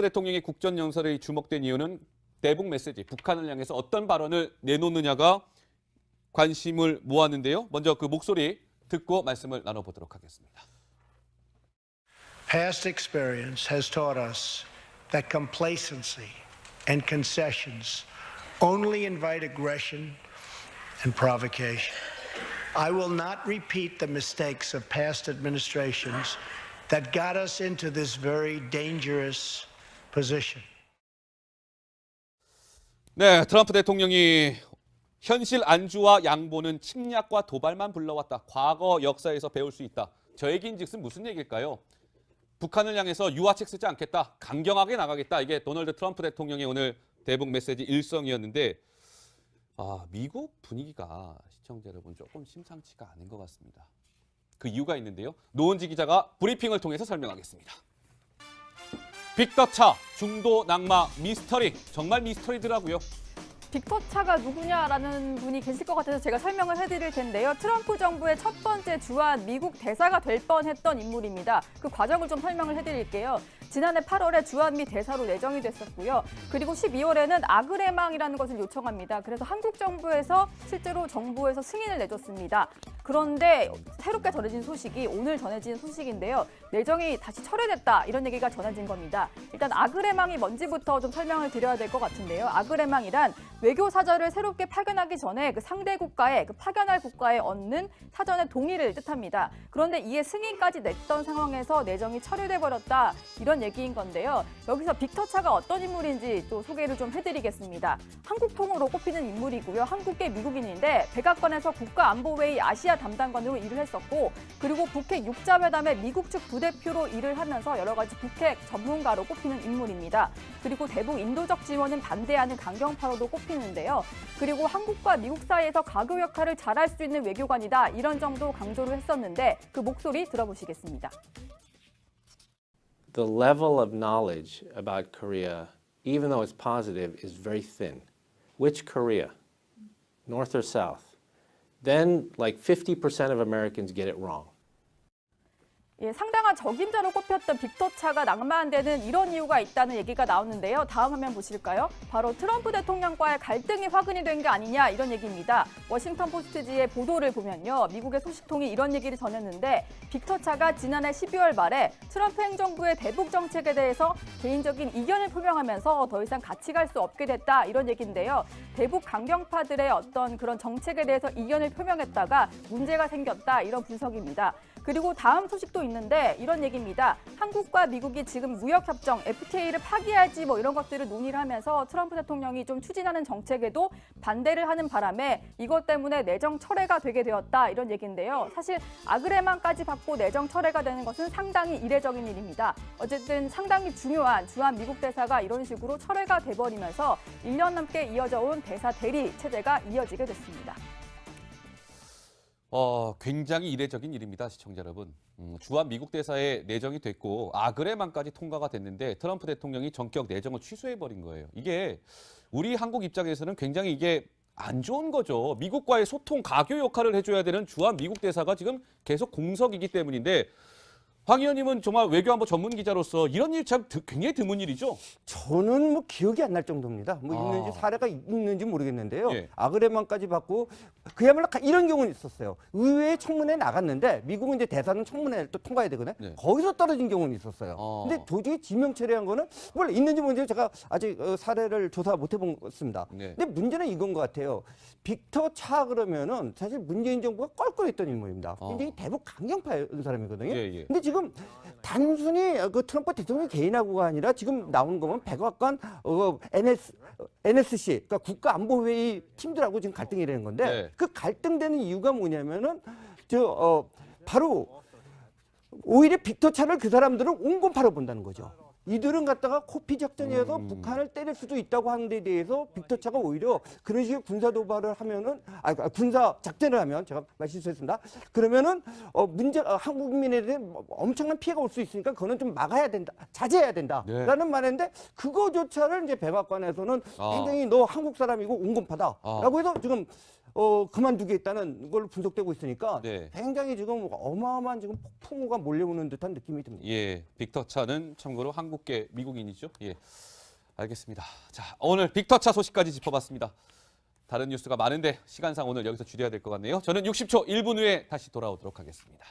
트럼프 대통령의 국전 연설이 주목된 이유는 대북 메시지, 북한을 향해서 어떤 발언을 내놓느냐가 관심을 모았는데요. 먼저 그 목소리 듣고 말씀을 나눠보도록 하겠습니다. Past experience has taught us that complacency and concessions only invite aggression and provocation. I will not repeat the mistakes of past administrations that got us into this very dangerous position. 네, 트럼프 대통령이 현실 안주와 양보는 침략과 도발만 불러왔다. 과거 역사에서 배울 수 있다. 저 얘기인즉슨 무슨 얘기일까요? 북한을 향해서 유화책 쓰지 않겠다. 강경하게 나가겠다. 이게 도널드 트럼프 대통령의 오늘 대북 메시지 일성이었는데 아, 미국 분위기가 시청자 여러분 조금 심상치가 않은 것 같습니다. 그 이유가 있는데요. 노은지 기자가 브리핑을 통해서 설명하겠습니다. 빅터차 중도 낙마 미스터리 정말 미스터리더라고요. 빅터차가 누구냐라는 분이 계실 것 같아서 제가 설명을 해드릴 텐데요. 트럼프 정부의 첫 번째 주한 미국 대사가 될 뻔했던 인물입니다. 그 과정을 좀 설명을 해드릴게요. 지난해 8월에 주한미 대사로 내정이 됐었고요. 그리고 12월에는 아그레망이라는 것을 요청합니다. 그래서 한국 정부에서 실제로 정부에서 승인을 내줬습니다. 그런데 새롭게 전해진 소식이 오늘 전해진 소식인데요. 내정이 다시 철회됐다 이런 얘기가 전해진 겁니다. 일단 아그레망이 뭔지부터 좀 설명을 드려야 될 것 같은데요. 아그레망이란 외교 사절을 새롭게 파견하기 전에 그 상대 국가에 그 파견할 국가에 얻는 사전의 동의를 뜻합니다. 그런데 이에 승인까지 냈던 상황에서 내정이 철회돼 버렸다 이런 얘기인 건데요. 여기서 빅터 차가 어떤 인물인지 또 소개를 좀 해드리겠습니다. 한국통으로 꼽히는 인물이고요. 한국계 미국인인데 백악관에서 국가안보회의 아시아 담당관으로 일을 했었고 그리고 북핵 육자회담의 미국 측 부대표로 일을 하면서 여러 가지 북핵 전문가로 꼽히는 인물입니다. 그리고 대북 인도적 지원은 반대하는 강경파로도 꼽히는데요. 그리고 한국과 미국 사이에서 가교 역할을 잘할 수 있는 외교관이다 이런 정도 강조를 했었는데 그 목소리 들어보시겠습니다. The level of knowledge about Korea, even though it's positive, is very thin. Which Korea? North or South? Then, like 50% of Americans get it wrong. 예, 상당한 적임자로 꼽혔던 빅터 차가 낭만 데는 이런 이유가 있다는 얘기가 나오는데요. 다음 화면 보실까요? 바로 트럼프 대통령과의 갈등이 화근이 된 게 아니냐 이런 얘기입니다. 워싱턴 포스트지의 보도를 보면요. 미국의 소식통이 이런 얘기를 전했는데 빅터 차가 지난해 12월 말에 트럼프 행정부의 대북 정책에 대해서 개인적인 이견을 표명하면서 더 이상 같이 갈 수 없게 됐다 이런 얘기인데요. 대북 강경파들의 어떤 그런 정책에 대해서 이견을 표명했다가 문제가 생겼다 이런 분석입니다. 그리고 다음 소식도 있는데 이런 얘기입니다. 한국과 미국이 지금 무역협정 FTA를 파기할지 뭐 이런 것들을 논의를 하면서 트럼프 대통령이 좀 추진하는 정책에도 반대를 하는 바람에 이것 때문에 내정 철회가 되게 되었다 이런 얘기인데요. 사실 아그레만까지 받고 내정 철회가 되는 것은 상당히 이례적인 일입니다. 어쨌든 상당히 중요한 주한 미국 대사가 이런 식으로 철회가 돼버리면서 1년 넘게 이어져 온 대사 대리 체제가 이어지게 됐습니다. 어, 굉장히 이례적인 일입니다, 시청자 여러분. 음, 주한 미국 대사에 내정이 됐고 아그레만까지 통과가 됐는데 트럼프 대통령이 전격 내정을 취소해 버린 거예요. 이게 우리 한국 입장에서는 굉장히 이게 안 좋은 거죠. 미국과의 소통 가교 역할을 해줘야 되는 주한 미국 대사가 지금 계속 공석이기 때문인데 황 의원님은 정말 외교안보 전문 기자로서 이런 일 참 굉장히 드문 일이죠. 저는 뭐 기억이 안 날 정도입니다. 뭐 아. 있는지 사례가 있는지 모르겠는데요. 예. 아그레만까지 받고 그야말로 가- 이런 경우는 있었어요. 의회 청문회 나갔는데 미국은 이제 대사는 청문회를 또 통과해야 되거든요. 네. 거기서 떨어진 경우는 있었어요. 어. 근데 도저히 지명 처리한 거는 뭘 있는지 뭔지 제가 아직 어, 사례를 조사 못 해봤습니다. 네. 근데 문제는 이건 것 같아요. 빅터 차 그러면은 사실 문재인 정부가 껄껄했던 인물입니다. 어. 굉장히 대북 강경파였던 사람이거든요. 예, 예. 근데 지금 단순히 그 트럼프 대통령 개인하고가 아니라 지금 나오는 거면 백악관 어, NS, NSC 그러니까 국가안보회의 팀들하고 지금 갈등이 되는 건데 네. 그 갈등되는 이유가 뭐냐면은 저 어, 바로 오히려 빅터차를 그 사람들은 온건파로 본다는 거죠. 이들은 갖다가 코피 작전에서 음. 북한을 때릴 수도 있다고 하는 데 대해서 빅터차가 오히려 그런 식의 군사 도발을 하면은 아 아, 군사 작전을 하면 제가 말실수했습니다. 그러면은 어 문제 어, 한국민에 대해 뭐 엄청난 피해가 올 수 있으니까 그거는 좀 막아야 된다. 자제해야 네. 된다라는 말인데 그거조차를 이제 백악관에서는 아. 굉장히 너 한국 사람이고 온건파다라고 아. 해서 지금 어, 그만두겠다는 걸 분석되고 있으니까 네. 굉장히 지금 어마어마한 지금 폭풍우가 몰려오는 듯한 느낌이 듭니다. 예, 빅터 차는 참고로 한국계 미국인이죠. 예, 알겠습니다. 자, 오늘 빅터 차 소식까지 짚어봤습니다. 다른 뉴스가 많은데 시간상 오늘 여기서 줄여야 될 것 같네요. 저는 60초 1분 후에 다시 돌아오도록 하겠습니다.